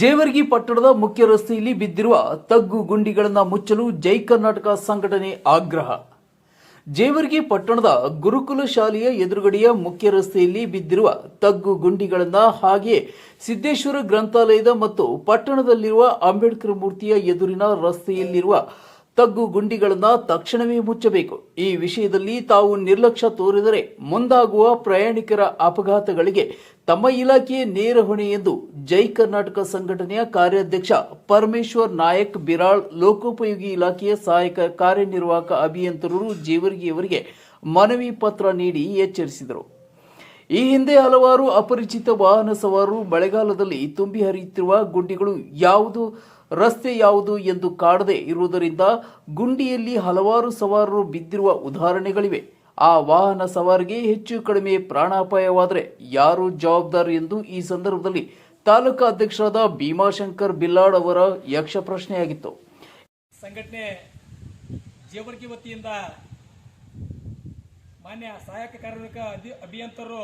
ಜೇವರ್ಗಿ ಪಟ್ಟಣದ ಮುಖ್ಯ ರಸ್ತೆಯಲ್ಲಿ ಬಿದ್ದಿರುವ ತಗ್ಗು ಗುಂಡಿಗಳನ್ನು ಮುಚ್ಚಲು ಜೈ ಕರ್ನಾಟಕ ಸಂಘಟನೆ ಆಗ್ರಹ. ಜೇವರ್ಗಿ ಪಟ್ಟಣದ ಗುರುಕುಲ ಶಾಲೆಯ ಎದುರುಗಡೆಯ ಮುಖ್ಯ ರಸ್ತೆಯಲ್ಲಿ ಬಿದ್ದಿರುವ ತಗ್ಗು ಗುಂಡಿಗಳನ್ನು ಹಾಗೆಯೇ ಸಿದ್ದೇಶ್ವರ ಗ್ರಂಥಾಲಯದ ಮತ್ತು ಪಟ್ಟಣದಲ್ಲಿರುವ ಅಂಬೇಡ್ಕರ್ ಮೂರ್ತಿಯ ಎದುರಿನ ರಸ್ತೆಯಲ್ಲಿರುವ ತಗ್ಗು ಗುಂಡಿಗಳನ್ನ ತಕ್ಷಣವೇ ಮುಚ್ಚಬೇಕು. ಈ ವಿಷಯದಲ್ಲಿ ತಾವು ನಿರ್ಲಕ್ಷ್ಯ ತೋರಿದರೆ ಮುಂದಾಗುವ ಪ್ರಯಾಣಿಕರ ಅಪಘಾತಗಳಿಗೆ ತಮ್ಮ ಇಲಾಖೆಯೇ ನೇರ ಹೊಣೆ ಎಂದು ಜೈ ಕರ್ನಾಟಕ ಸಂಘಟನೆಯ ಕಾರ್ಯಾಧ್ಯಕ್ಷ ಪರಮೇಶ್ವರ್ ನಾಯಕ್ ಬಿರಾಳ್ ಲೋಕೋಪಯೋಗಿ ಇಲಾಖೆಯ ಸಹಾಯಕ ಕಾರ್ಯನಿರ್ವಾಹಕ ಅಭಿಯಂತರರು ಜೇವರ್ಗಿಯವರಿಗೆ ಮನವಿ ಪತ್ರ ನೀಡಿ ಎಚ್ಚರಿಸಿದರು. ಈ ಹಿಂದೆ ಹಲವಾರು ಅಪರಿಚಿತ ವಾಹನ ಸವಾರರು ಮಳೆಗಾಲದಲ್ಲಿ ತುಂಬಿ ಹರಿಯುತ್ತಿರುವ ಗುಂಡಿಗಳು ಯಾವುದು ರಸ್ತೆ ಯಾವುದು ಎಂದು ಕಾಡದೆ ಇರುವುದರಿಂದ ಗುಂಡಿಯಲ್ಲಿ ಹಲವಾರು ಸವಾರರು ಬಿದ್ದಿರುವ ಉದಾಹರಣೆಗಳಿವೆ. ಆ ವಾಹನ ಸವಾರಿಗೆ ಹೆಚ್ಚು ಕಡಿಮೆ ಪ್ರಾಣಾಪಾಯವಾದರೆ ಯಾರು ಜವಾಬ್ದಾರಿ ಎಂದು ಈ ಸಂದರ್ಭದಲ್ಲಿ ತಾಲೂಕಾ ಅಧ್ಯಕ್ಷರಾದ ಭೀಮಾಶಂಕರ್ ಬಿಲ್ಲಾಡ್ ಅವರ ಯಕ್ಷ ಪ್ರಶ್ನೆಯಾಗಿತ್ತು. ಸಂಘಟನೆ ಜೇವರ್ಗಿ ವತಿಯಿಂದ ಮಾನ್ಯ ಸಹಾಯಕ ಕಾರ್ಮಿಕ ಅಭಿಯಂತರರು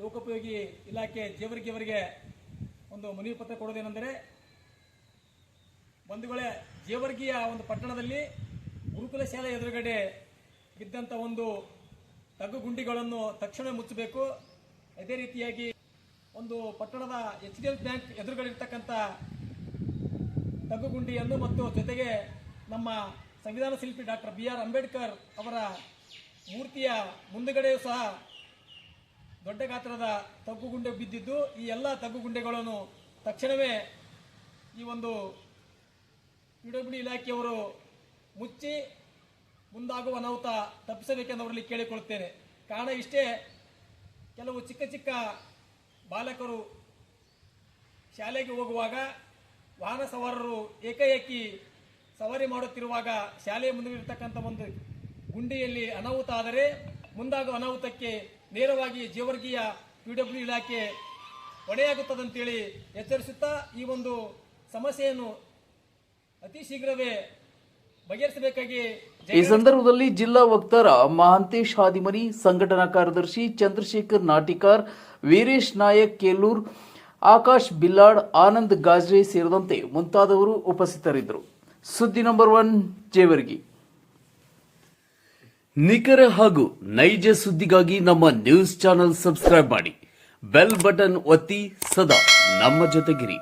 ಲೋಕೋಪಯೋಗಿ ಇಲಾಖೆ ಜೇವರ್ಗಿ ಅವರಿಗೆ ಒಂದು ಮನವಿ ಪತ್ರ ಕೊಡೋದೇನೆಂದರೆ ಬಂಧುಗಳೇ, ಜೇವರ್ಗಿಯ ಒಂದು ಪಟ್ಟಣದಲ್ಲಿ ಗುರುಕುಲ ಶಾಲೆ ಎದುರುಗಡೆ ಬಿದ್ದಂಥ ಒಂದು ತಗ್ಗು ಗುಂಡಿಗಳನ್ನು ತಕ್ಷಣ ಮುಚ್ಚಬೇಕು. ಅದೇ ರೀತಿಯಾಗಿ ಒಂದು ಪಟ್ಟಣದ ಎಚ್ ಡಿ ಎಲ್ ಬ್ಯಾಂಕ್ ಎದುರುಗಡೆ ಇರ್ತಕ್ಕಂಥ ತಗ್ಗುಗುಂಡಿಯನ್ನು ಮತ್ತು ಜೊತೆಗೆ ನಮ್ಮ ಸಂವಿಧಾನ ಶಿಲ್ಪಿ ಡಾಕ್ಟರ್ ಬಿ ಆರ್ ಅಂಬೇಡ್ಕರ್ ಅವರ ಮೂರ್ತಿಯ ಮುಂದುಗಡೆಯೂ ಸಹ ದೊಡ್ಡ ಗಾತ್ರದ ತಗ್ಗು ಗುಂಡೆ ಬಿದ್ದಿದ್ದು. ಈ ಎಲ್ಲ ತಗ್ಗುಗುಂಡೆಗಳನ್ನು ತಕ್ಷಣವೇ ಈ ಒಂದು ಪಿ ಡಬ್ಲ್ಯೂ ಇಲಾಖೆಯವರು ಮುಚ್ಚಿ ಮುಂದಾಗುವ ಅನಾಹುತ ತಪ್ಪಿಸಬೇಕೆಂದು ಅವರಲ್ಲಿ ಕೇಳಿಕೊಳ್ಳುತ್ತೇನೆ. ಕಾರಣ ಇಷ್ಟೇ, ಕೆಲವು ಚಿಕ್ಕ ಚಿಕ್ಕ ಬಾಲಕರು ಶಾಲೆಗೆ ಹೋಗುವಾಗ ವಾಹನ ಸವಾರರು ಏಕಾಏಕಿ ಸವಾರಿ ಮಾಡುತ್ತಿರುವಾಗ ಶಾಲೆಯ ಮುಂದಿರತಕ್ಕಂಥ ಒಂದು ಗುಂಡಿಯಲ್ಲಿ ಅನಾಹುತ ಆದರೆ ಮುಂದಾಗುವ ಅನಾಹುತಕ್ಕೆ ನೇರವಾಗಿ ಜೀವರ್ಗೀಯ ಪಿ ಡಬ್ಲ್ಯೂ ಇಲಾಖೆ ಹೊಣೆಯಾಗುತ್ತದಂತೇಳಿ ಎಚ್ಚರಿಸುತ್ತಾ ಈ ಒಂದು ಸಮಸ್ಯೆಯನ್ನು ಅತಿ ಶೀಘ್ರವೇ ಬಗೆಹರಿಸಬೇಕಾಗಿ ಈ ಸಂದರ್ಭದಲ್ಲಿ ಜಿಲ್ಲಾ ವಕ್ತಾರ ಮಹಾಂತೇಶ್ ಹಾದಿಮನಿ ಸಂಘಟನಾ ಕಾರ್ಯದರ್ಶಿ ಚಂದ್ರಶೇಖರ್ ನಾಟಿಕಾರ್ ವೀರೇಶ್ ನಾಯಕ್ ಕೇಲೂರ್ ಆಕಾಶ್ ಬಿಲ್ಲಾಡ್ ಆನಂದ್ ಗಾಜ್ರೆ ಸೇರಿದಂತೆ ಮುಂತಾದವರು ಉಪಸ್ಥಿತರಿದ್ದರು. ಸುದ್ದಿ ನಂಬರ್ ಒನ್ ಜೇವರ್ಗಿ. ನಿಖರ ಹಾಗೂ ನೈಜ ಸುದ್ದಿಗಾಗಿ ನಮ್ಮ ನ್ಯೂಸ್ ಚಾನೆಲ್ ಸಬ್ಸ್ಕ್ರೈಬ್ ಮಾಡಿ. ಬೆಲ್ ಬಟನ್ ಒತ್ತಿ ಸದಾ ನಮ್ಮ ಜೊತೆಗಿರಿ.